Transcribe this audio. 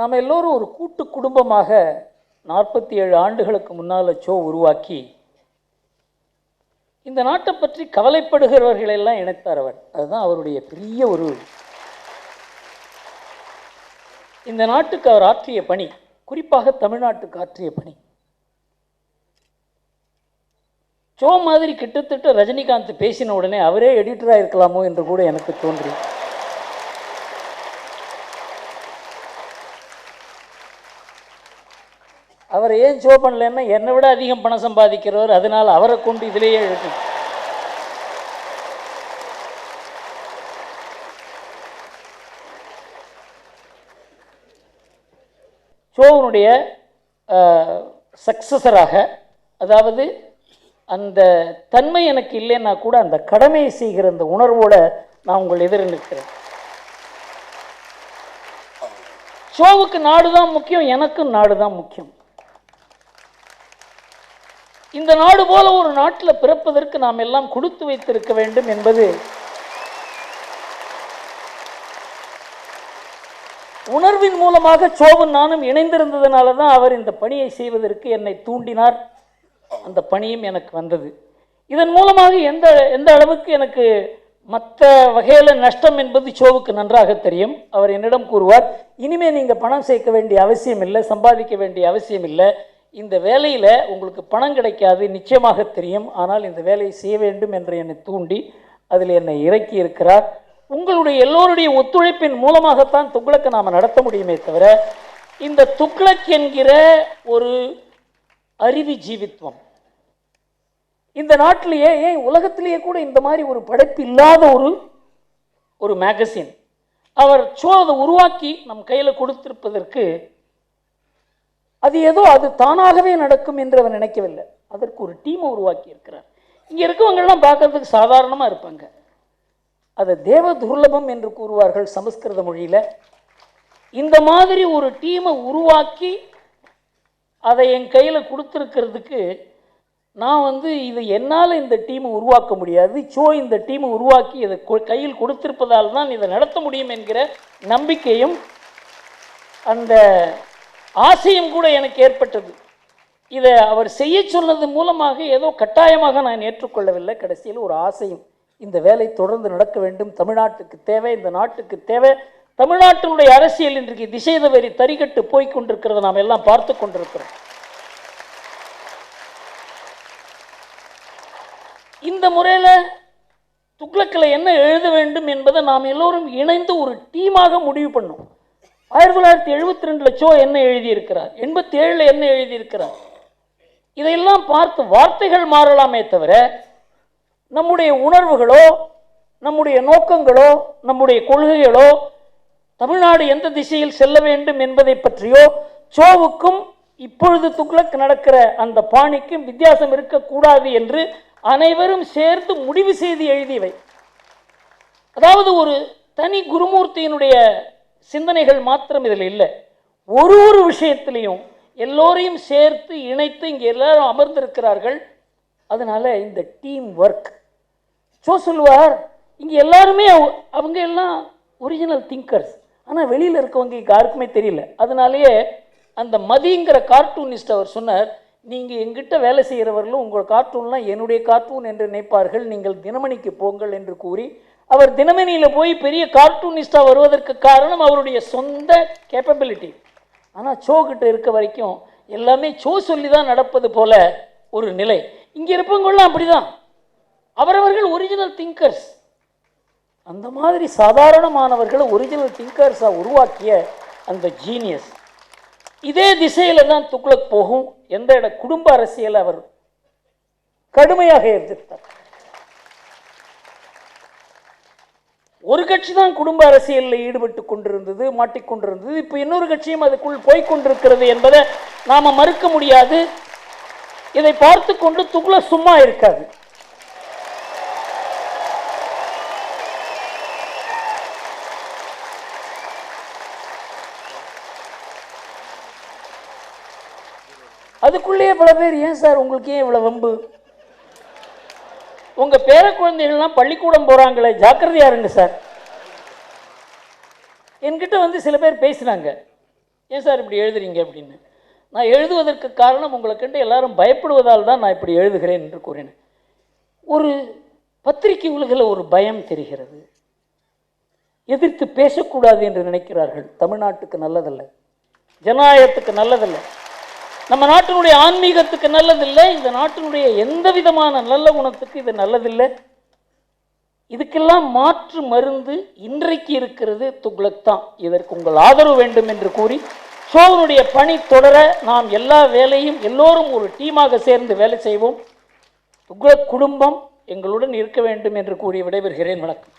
நாம் எல்லோரும் ஒரு கூட்டு குடும்பமாக நாற்பத்தி ஏழு ஆண்டுகளுக்கு முன்னால் சோ உருவாக்கி இந்த நாட்டை பற்றி கவலைப்படுகிறவர்கள் எல்லாம் இணைத்தார் அவர். அதுதான் அவருடைய பெரிய ஒரு இந்த நாட்டுக்கு அவர் ஆற்றிய பணி. குறிப்பாக தமிழ்நாட்டுக்கு ஆற்றிய பணி. சோ மாதிரி கிட்டத்தட்ட ரஜினிகாந்த் பேசின உடனே அவரே எடிட்டராக இருக்கலாமோ என்று கூட எனக்கு தோன்றி அவர் ஏன் ஷோ பண்ணலன்னா என்னை விட அதிகம் பணம் சம்பாதிக்கிறவர் அதனால் அவரை கொண்டு இதிலேயே எழுத்து ஷோவனுடைய சக்சஸராக அதாவது அந்த தன்மை எனக்கு இல்லைன்னா கூட அந்த கடமையை செய்கிற அந்த உணர்வோடு நான் உங்கள் எதிரில் நிற்கிறேன். ஷோவுக்கு நாடு தான் முக்கியம் எனக்கும் நாடு தான் முக்கியம். இந்த நாடு போல ஒரு நாட்டில் பிறப்பதற்கு நாம் எல்லாம் கொடுத்து வைத்திருக்க வேண்டும் என்பது உணர்வின் மூலமாக சோவன் நானும் இணைந்திருந்ததுனால தான் அவர் இந்த பணியை செய்வதற்கு என்னை தூண்டினார். அந்த பணியும் எனக்கு வந்தது. இதன் மூலமாக எந்த எந்த அளவுக்கு எனக்கு மற்ற வகையில் நஷ்டம் என்பது சோவுக்கு நன்றாக தெரியும். அவர் என்னிடம் கூறுவார் இனிமேல் நீங்கள் பணம் சேர்க்க வேண்டிய அவசியம் இல்லை சம்பாதிக்க வேண்டிய அவசியம் இல்லை. இந்த வேலையில் உங்களுக்கு பணம் கிடைக்காது நிச்சயமாக தெரியும். ஆனால் இந்த வேலையை செய்ய வேண்டும் என்று என்னை தூண்டி அதில் என்னை இறக்கி இருக்கிறார். உங்களுடைய எல்லோருடைய ஒத்துழைப்பின் மூலமாகத்தான் துக்ளக்கை நாம் நடத்த முடியுமே தவிர இந்த துக்ளக் என்கிற ஒரு அறிவு ஜீவித்துவம் இந்த நாட்டிலேயே ஏன் உலகத்திலேயே கூட இந்த மாதிரி ஒரு படைப்பு இல்லாத ஒரு ஒரு மேகசின் அவர் சோ அதை உருவாக்கி நம் கையில் கொடுத்திருப்பதற்கு அது ஏதோ அது தானாகவே நடக்கும் என்று அவர் நினைக்கவில்லை. அதற்கு ஒரு டீமை உருவாக்கி இருக்கிறார் இங்கே இருக்கவங்கெல்லாம் பார்க்கறதுக்கு சாதாரணமாக இருப்பாங்க. அதை தேவ துர்லபம் என்று கூறுவார்கள் சமஸ்கிருத மொழியில். இந்த மாதிரி ஒரு டீமை உருவாக்கி அதை என் கையில் கொடுத்துருக்கிறதுக்கு நான் வந்து இது என்னால் இந்த டீமை உருவாக்க முடியாது. சோ இந்த டீமை உருவாக்கி இதை கொ- கையில் கொடுத்திருப்பதால் தான் இதை நடத்த முடியும் என்கிற நம்பிக்கையும் அந்த ஆசையும் கூட எனக்கு ஏற்பட்டது. இதை அவர் செய்ய சொன்னது மூலமாக ஏதோ கட்டாயமாக நான் ஏற்றுக்கொள்ளவில்லை. கடைசியில் ஒரு ஆசையும் இந்த வேலை தொடர்ந்து நடக்க வேண்டும். தமிழ்நாட்டுக்கு தேவை இந்த நாட்டுக்கு தேவை. தமிழ்நாட்டினுடைய அரசியல் இன்றைக்கு திசை தவறி தரிகட்டு போய் கொண்டிருக்கிறத நாம் எல்லாம் பார்த்து கொண்டிருக்கிறோம். இந்த முறையில் துக்ளக்கில் என்ன எழுத வேண்டும் என்பதை நாம் எல்லோரும் இணைந்து ஒரு டீமாக முடிவு பண்ணோம். ஆயிரத்தி தொள்ளாயிரத்தி எழுபத்தி ரெண்டில் சோ என்ன எழுதியிருக்கிறார்? எண்பத்தி ஏழில் என்ன எழுதியிருக்கிறார்? இதையெல்லாம் பார்த்து வார்த்தைகள் மாறலாமே தவிர நம்முடைய உணர்வுகளோ நம்முடைய நோக்கங்களோ நம்முடைய கொள்கைகளோ தமிழ்நாடு எந்த திசையில் செல்ல வேண்டும் என்பதை பற்றியோ சோவுக்கும் இப்பொழுது துக்ளக் நடக்கிற அந்த பாணிக்கும் வித்தியாசம் இருக்கக்கூடாது என்று அனைவரும் சேர்ந்து முடிவு செய்து எழுதியவை அதாவது ஒரு தனி குருமூர்த்தியினுடைய சிந்தனைகள் மாத்திரம் இதில் இல்லை. ஒரு ஒரு விஷயத்திலையும் எல்லோரையும் சேர்த்து இணைத்து இங்கே எல்லாரும் அமர்ந்திருக்கிறார்கள். அதனால் இந்த டீம் ஒர்க் ஸோ சொல்லுவார் இங்கே எல்லாருமே அவங்க எல்லாம் ஒரிஜினல் திங்கர்ஸ் ஆனால் வெளியில் இருக்கவங்க யாருக்குமே தெரியல. அதனாலேயே அந்த மதிங்கிற கார்ட்டூனிஸ்ட் அவர் சொன்னார் நீங்கள் எங்கிட்ட வேலை செய்கிறவர்களும் உங்கள் கார்ட்டூன்லாம் என்னுடைய கார்ட்டூன் என்று நினைப்பார்கள். நீங்கள் தினமணிக்கு போங்கள் என்று கூறி அவர் தினமணியில் போய் பெரிய கார்ட்டூனிஸ்டாக வருவதற்கு காரணம் அவருடைய சொந்த கேப்பபிலிட்டி ஆனால் சோ கிட்ட இருக்க வரைக்கும் எல்லாமே சோ சொல்லி தான் நடப்பது போல ஒரு நிலை. இங்கே இருப்பவங்களாம் அப்படிதான். அவரவர்கள் ஒரிஜினல் திங்கர்ஸ் அந்த மாதிரி சாதாரணமானவர்களை ஒரிஜினல் திங்கர்ஸாக உருவாக்கிய அந்த ஜீனியஸ் இதே திசையில் தான் துக்ளக் போகும். எந்த இட குடும்ப அரசியல் அவர் கடுமையாக எதிர்த்தார். ஒரு கட்சி தான் குடும்ப அரசியலில் ஈடுபட்டு கொண்டிருந்தது மாட்டிக்கொண்டிருந்தது இப்போ இன்னொரு கட்சியும் அதுக்குள் போய்கொண்டிருக்கிறது என்பதை நாம் மறுக்க முடியாது. இதை பார்த்து கொண்டு துகுல சும்மா இருக்காது. அதுக்குள்ளேயே பல பேர் ஏன் சார் உங்களுக்கு ஏன் இவ்வளோ வம்பு? உங்கள் பேர குழந்தைகள்லாம் பள்ளிக்கூடம் போகிறாங்களே ஜாக்கிரதையாக இருங்க சார். என்கிட்ட வந்து சில பேர் பேசுனாங்க. ஏன் சார் இப்படி எழுதுறீங்க அப்படின்னு? நான் எழுதுவதற்கு காரணம் உங்களை கண்டு எல்லாரும் பயப்படுவதால் தான் நான் இப்படி எழுதுகிறேன் என்று கூறினேன். ஒரு பத்திரிகை உலகில் ஒரு பயம் தெரிகிறது. எதிர்த்து பேசக்கூடாது என்று நினைக்கிறார்கள். தமிழ்நாட்டுக்கு நல்லதல்ல. ஜனநாயகத்துக்கு நல்லதல்ல. நம்ம நாட்டினுடைய ஆன்மீகத்துக்கு நல்லதில்லை இந்த நாட்டினுடைய எந்த விதமான நல்ல குணத்துக்கு இது நல்லதில்லை. இதுக்கெல்லாம் மாற்று மருந்து இன்றைக்கு இருக்கிறது துக்ளக் தான் இதற்கு உங்கள் ஆதரவு வேண்டும் என்று கூறி ஷோவனுடைய பணி தொடர நாம் எல்லா வேலையும் எல்லோரும் ஒரு டீமாக சேர்ந்து வேலை செய்வோம். துக்ளக் குடும்பம் எங்களுடன் இருக்க வேண்டும் என்று கூறி விடைபெறுகிறேன். வணக்கம்.